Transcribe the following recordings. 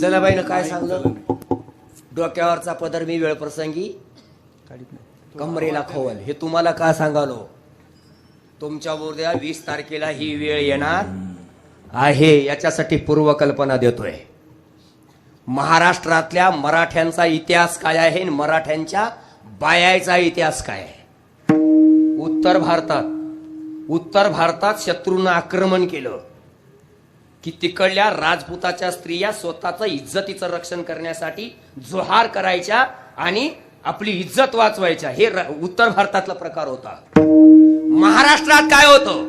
जनाबाईनं काय सांगलं? डोक्यावरचा पदर मी वेळप्रसंगी कमरेला खोवल. हे तुम्हाला का सांगालो? तुमच्या उद्या वीस तारखेला ही वेळ येणार आहे याच्यासाठी पूर्वकल्पना देतोय. महाराष्ट्रातल्या मराठ्यांचा इतिहास काय आहे आणि मराठ्यांच्या बायाचा इतिहास काय आहे? उत्तर भारतात उत्तर भारतात शत्रूंना आक्रमण केलं. की तिकडल्या राजपुताच्या स्त्रिया स्वतःचं इज्जतीचं रक्षण करण्यासाठी जोहार करायच्या आणि आपली इज्जत वाचवायच्या. हे उत्तर भारतातला प्रकार होता. महाराष्ट्रात काय होतं?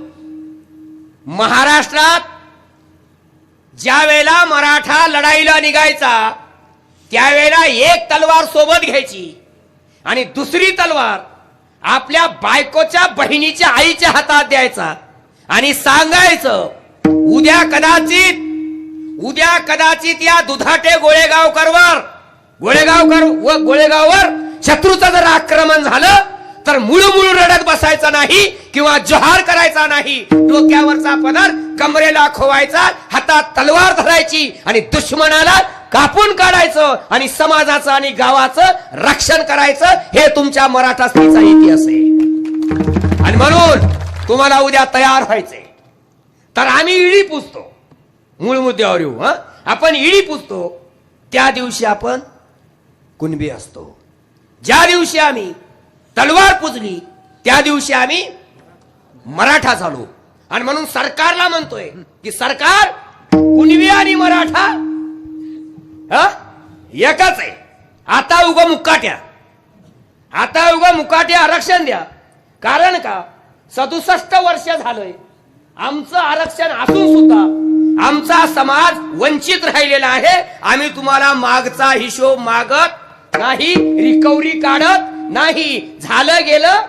महाराष्ट्रात ज्या वेळेला मराठा लढाईला निघायचा त्यावेळेला एक तलवार सोबत घ्यायची आणि दुसरी तलवार आपल्या बायकोच्या बहिणीच्या आईच्या हातात द्यायचा आणि सांगायचं उद्या कदाचित उद्या कदाचित या दुधाटे गोळेगावकरवर गोळेगावकर व गोळेगाववर शत्रूचं जर आक्रमण झालं तर मुळू मुळू रडत बसायचं नाही किंवा जोहार करायचा नाही. डोक्यावरचा पदर कमरेला खोवायचा हातात तलवार धरायची आणि दुश्मनाला कापून काढायचं आणि समाजाचं आणि गावाचं रक्षण करायचं हे तुमच्या मराठा स्त्रीचा इतिहास आहे. आणि म्हणून तुम्हाला उद्या तयार व्हायचंय. तर आम्ही इडी पुजतो मूळ मुद्द्यावर येऊ हा? आपण इडी पुजतो त्या दिवशी आपण कुणबी असतो. ज्या दिवशी आम्ही तलवार पुजली त्या दिवशी आम्ही मराठा झालो. आणि म्हणून सरकारला म्हणतोय की सरकार कुणबी आणि मराठा हा? एकच आहे. आता उगा मुकाट्या. आता उगा मुकाट्या आरक्षण द्या. कारण का? सदुसष्ट वर्ष झालंय. आमचं आरक्षण असून सुद्धा आमचा समाज वंचित राहिलेला आहे. आम्ही तुम्हाला मागचा हिशोब मागत नाही रिकव्हरी काढत नाही. झालं गेलं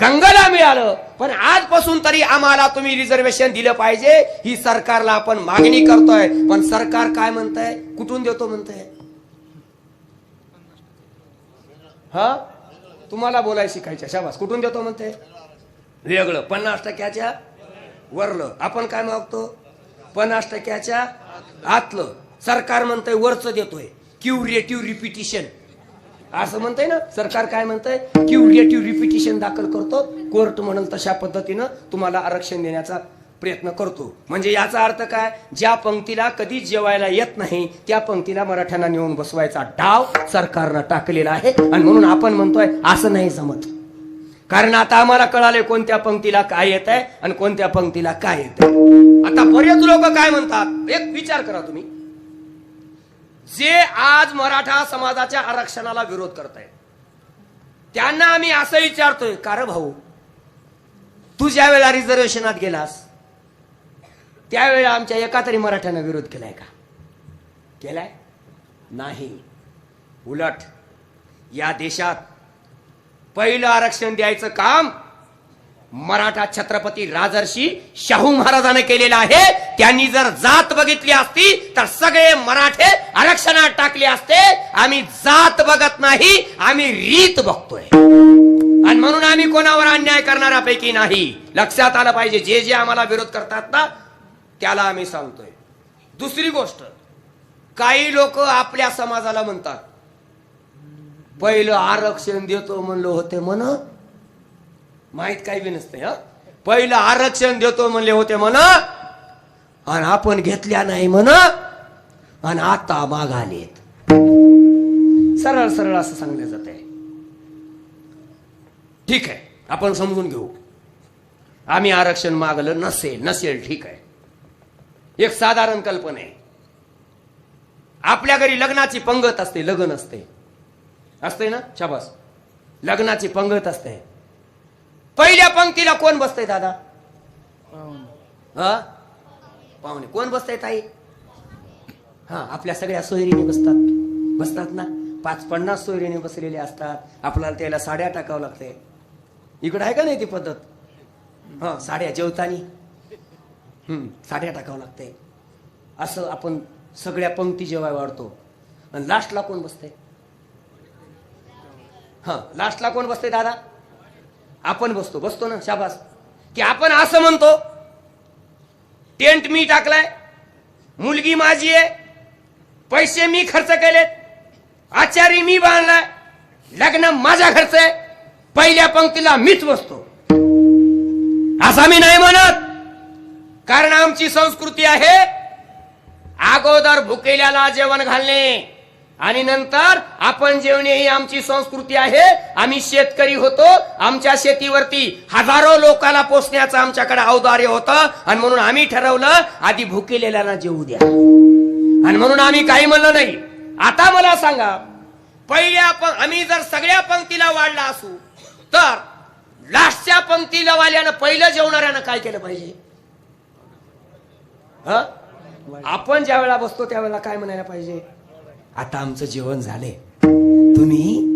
गंगाला मिळालं. पण आजपासून तरी आम्हाला तुम्ही रिझर्वेशन दिलं पाहिजे. ही सरकारला आपण मागणी करतोय. पण सरकार काय म्हणतंय? कुठून देतो म्हणतंय? हा? तुम्हाला बोलाय शिकायच्या शाबास. कुठून देतो म्हणते वेगळं. पन्नास टक्क्याच्या वरलं. आपण काय मागतो? पन्नास टक्क्याच्या आतलं. सरकार म्हणतंय वरचं देतोय. Curative repetition. असं म्हणतंय ना? सरकार काय म्हणतंय? क्युरेटिव्ह रिपिटिशन दाखल करतो. कोर्ट म्हणेल तशा पद्धतीनं तुम्हाला आरक्षण देण्याचा प्रयत्न करतो. म्हणजे याचा अर्थ काय? ज्या पंक्तीला कधीच जेवायला येत नाही त्या पंक्तीला मराठ्यांना नेऊन बसवायचा डाव सरकारनं टाकलेला आहे. आणि म्हणून आपण म्हणतोय असं नाही जमत. कारण आता आम्हाला कळाले कोणत्या पंक्तीला काय येत आहे आणि कोणत्या पंक्तीला काय येत आहे. आता बरेच लोक काय म्हणतात? एक विचार करा तुम्ही. जे आज मराठा समाजाच्या आरक्षणाला विरोध करतायत त्यांना आम्ही असं विचारतोय का रे भाऊ तू ज्या वेळेला रिझर्वेशनात गेलास त्यावेळेला आमच्या एका तरी मराठ्यानं विरोध केलाय का? केलाय? नाही. उलट या देशात पहिलं आरक्षण द्यायचं काम मराठा छत्रपती राजर्षी शाहू महाराजाने केलेलं आहे. त्यांनी जर जात बघितली असती तर सगळे मराठे आरक्षणात टाकले असते. आम्ही जात बघत नाही आम्ही रीत बघतोय. आणि म्हणून आम्ही कोणावर अन्याय करणाऱ्यापैकी नाही. लक्षात आलं पाहिजे जे जे आम्हाला विरोध करतात ना त्याला आम्ही सांगतोय. दुसरी गोष्ट काही लोक आपल्या समाजाला म्हणतात पहिलं आरक्षण देतो म्हणलं होते म्हण. माहीत काही बी नसते हा? पहिलं आरक्षण देतो म्हणले होते म्हण. आणि आपण घेतल्या नाही म्हण. आणि आता मागालेत सरळ सरळ असं सांगले आहे ठीक आहे आपण समजून घेऊ. आम्ही आरक्षण मागलं नसेल नसेल ठीक आहे. एक साधारण कल्पना आहे. आपल्या घरी लग्नाची पंगत असते लग्न असते. असते ना? शाबास. लग्नाची पंगत असते पहिल्या पंक्तीला कोण बसतंय दादा? हा? पाहुणे. कोण बसताय ताई? हा आपल्या सगळ्या सोयरीने बसतात. बसतात ना? पाच पन्नास सोयरीने बसलेले असतात. आपल्याला त्याला साड्या टाकावं लागते इकडं आहे का नाही ती पद्धत? हा साड्या जेवतानी. हम्म साड्या टाकावं लागते असं आपण सगळ्या पंक्ती जेव्हा वाढतो. आणि लास्टला कोण बसते हा लास्टला कोण बसते दादा? आपण बसतो. बसतो ना शाबास. की आपण असं म्हणतो टेंट मी टाकलाय मुलगी माझी आहे पैसे मी खर्च केलेत आचारी मी बांधलाय लग्न माझ्या खर्च आहे पहिल्या पंक्तीला मीच बसतो. असा मी नाही म्हणत. कारण आमची संस्कृती आहे अगोदर भुकेल्याला जेवण घालणे. आणि नंतर आपण जेवणे ही आमची संस्कृती आहे. आम्ही शेतकरी होतो. आमच्या शेतीवरती हजारो लोकांना पोचण्याचं आमच्याकडे औदार्य होतं. आणि म्हणून आम्ही ठरवलं आधी भुकेलेल्यांना जेवू द्या. आणि म्हणून आम्ही काही म्हणलं नाही. आता मला सांगा पहिल्या पं- आम्ही जर सगळ्या पंक्तीला वाढला असू तर लास्टच्या पंक्तीला वाल्यानं पहिलं जेवणाऱ्यानं काय केलं पाहिजे? आपण ज्या वेळेला बसतो त्यावेळेला काय म्हणायला पाहिजे? आता आमचं जेवण झाले तुम्ही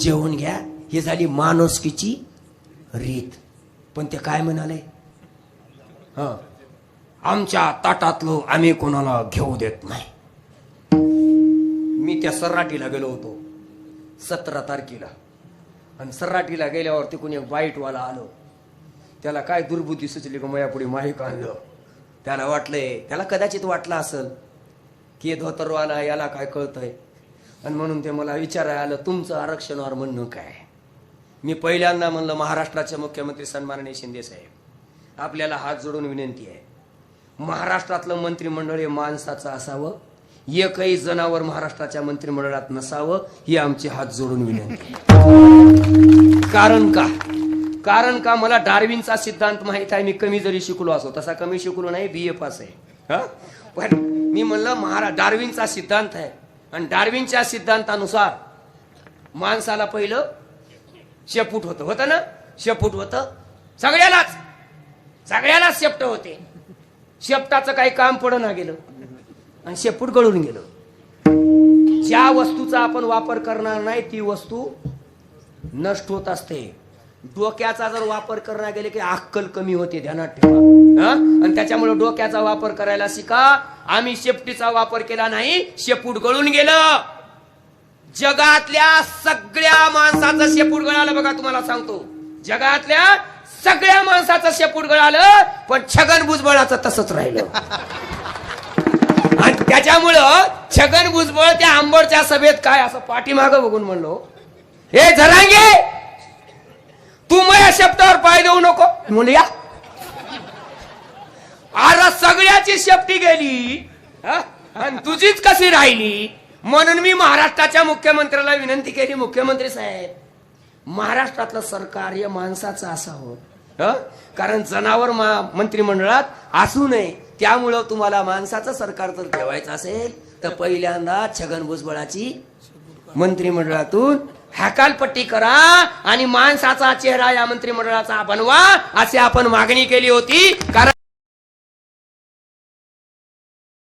जेवण घ्या. ही झाली माणुसकीची रीत. पण ते काय म्हणाले? ह. आमच्या ताटातलं आम्ही कोणाला घेऊ देत नाही. मी त्या सर्राटीला गेलो होतो. सतरा तारखेला. आणि सर्राटीला गेल्यावर तिकून एक वाईटवाला आलो. त्याला काय दुर्बुद्धी सुचली का? मयापुढे माहीक आणलं त्याला वाटलंय त्याला कदाचित वाटलं असेल की हे धोतरवाला याला काय कळतंय? आणि म्हणून ते मला विचारायला आलं तुमचं आरक्षणावर म्हणणं काय? मी पहिल्यांदा म्हणलं महाराष्ट्राचे मुख्यमंत्री सन्माननीय शिंदे साहेब आपल्याला हात जोडून विनंती आहे. महाराष्ट्रातलं मंत्रिमंडळ हे माणसाचं असावं एकही जनावर महाराष्ट्राच्या मंत्रिमंडळात नसावं ही आमची हात जोडून विनंती आहे. कारण का? कारण का? मला डार्विनचा सिद्धांत माहीत आहे मी कमी जरी शिकलो असो तसा कमी शिकलो नाही बी ए पास आहे. हा? पण मी म्हणलं महाराज डार्विनचा सिद्धांत आहे. आणि डार्विनच्या सिद्धांतानुसार माणसाला पहिलं शेपूट होतं. होतं ना? शेपूट होतं. सगळ्यालाच. सगळ्यालाच शेपट होते. शेपटाचं काही काम पडं ना गेलं. आणि शेपूट गळून गेलं. ज्या वस्तूचा आपण वापर करणार नाही ती वस्तू नष्ट होत असते. डोक्याचा जर वापर करणार गेले की अक्कल कमी होते ध्यानात ठेवा. आणि त्याच्यामुळे डोक्याचा वापर करायला शिका. आम्ही शेपटीचा वापर केला नाही शेपूट गळून गेलं. जगातल्या सगळ्या माणसाचं शेपूट गळालं बघा तुम्हाला सांगतो. जगातल्या सगळ्या माणसाचं शेपूट गळालं पण छगन भुजबळाचं तसंच राहिलं. आणि त्याच्यामुळं छगन भुजबळ त्या आंबडच्या सभेत काय असं पाठीमागं बघून म्हणलो हे झरांगे तू माझ्या शब्दावर पाय देऊ नको. म्हणूया या. अरे सगळ्याची शेपटी गेली. आणि तुझीच कशी राहिली? म्हणून मी महाराष्ट्राच्या मुख्यमंत्र्याला विनंती केली मुख्यमंत्री साहेब महाराष्ट्रातलं सरकार या माणसाचं असावं. कारण जनावर मंत्रिमंडळात असू नये. त्यामुळं तुम्हाला माणसाचं सरकार जर ठेवायचं असेल तर पहिल्यांदा छगन भुजबळाची मंत्रिमंडळातून हकालपट्टी करा आणि माणसाचा चेहरा या मंत्रिमंडळाचा बनवा अशी आपण मागणी केली होती. कारण